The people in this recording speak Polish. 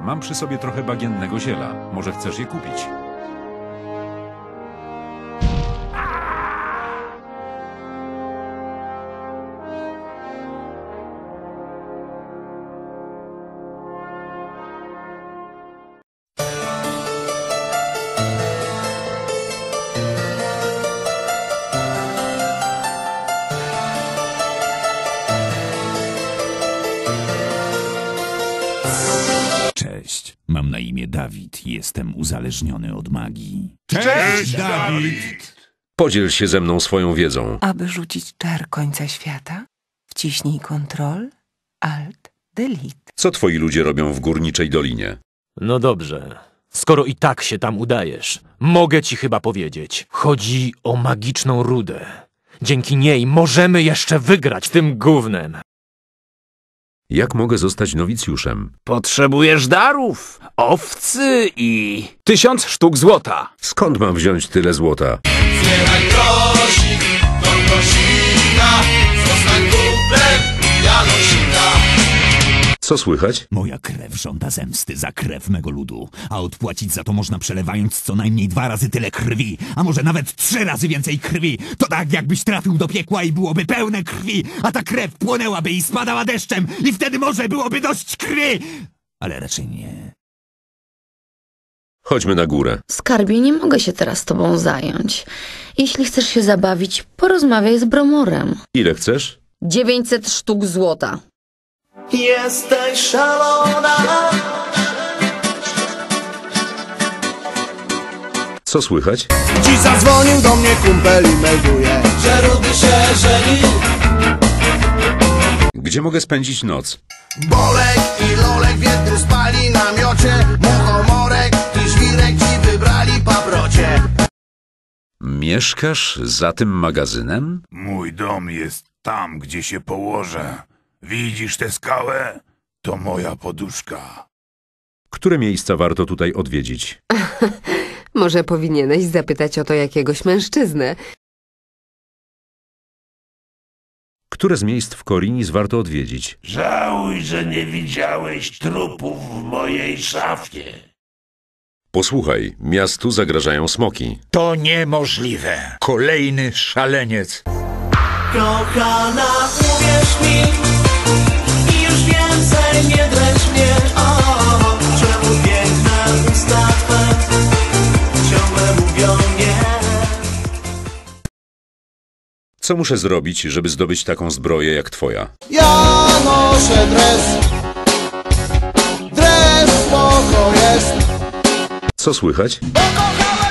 Mam przy sobie trochę bagiennego ziela. Może chcesz je kupić? Cześć, mam na imię Dawid i jestem uzależniony od magii. Cześć, Dawid! Podziel się ze mną swoją wiedzą. Aby rzucić czar końca świata, wciśnij Ctrl, Alt, Delete. Co twoi ludzie robią w górniczej dolinie? No dobrze. Skoro i tak się tam udajesz, mogę ci chyba powiedzieć. Chodzi o magiczną rudę. Dzięki niej możemy jeszcze wygrać tym gównem. Jak mogę zostać nowicjuszem? Potrzebujesz darów, owcy i tysiąc sztuk złota. Skąd mam wziąć tyle złota? Zbieraj grosik, do grosika Co słychać? Moja krew żąda zemsty za krew mego ludu, a odpłacić za to można przelewając co najmniej dwa razy tyle krwi, a może nawet trzy razy więcej krwi. To tak jakbyś trafił do piekła i byłoby pełne krwi, a ta krew płonęłaby i spadała deszczem i wtedy może byłoby dość krwi! Ale raczej nie. Chodźmy na górę. Skarbie, nie mogę się teraz tobą zająć. Jeśli chcesz się zabawić, porozmawiaj z Bromorem. Ile chcesz? 900 sztuk złota. Jesteś szalona Co słychać? Dziś zadzwonił do mnie kumpel i melduje Że Rudy się żeni Gdzie mogę spędzić noc? Bolek i Lolek w jednym spali namiocie Muchomorek i Żwirek ci wybrali paprocie Mieszkasz za tym magazynem? Mój dom jest tam, gdzie się położę. Widzisz tę skałę? To moja poduszka. Które miejsca warto tutaj odwiedzić? Może powinieneś zapytać o to jakiegoś mężczyznę. Które z miejsc w Korinis warto odwiedzić? Żałuj, że nie widziałeś trupów w mojej szafie. Posłuchaj, miastu zagrażają smoki. To niemożliwe. Kolejny szaleniec. Kochana, uwierz mi Co muszę zrobić, żeby zdobyć taką zbroję jak twoja? Ja noszę dres. Dres spoko jest. Co słychać? Bo kocham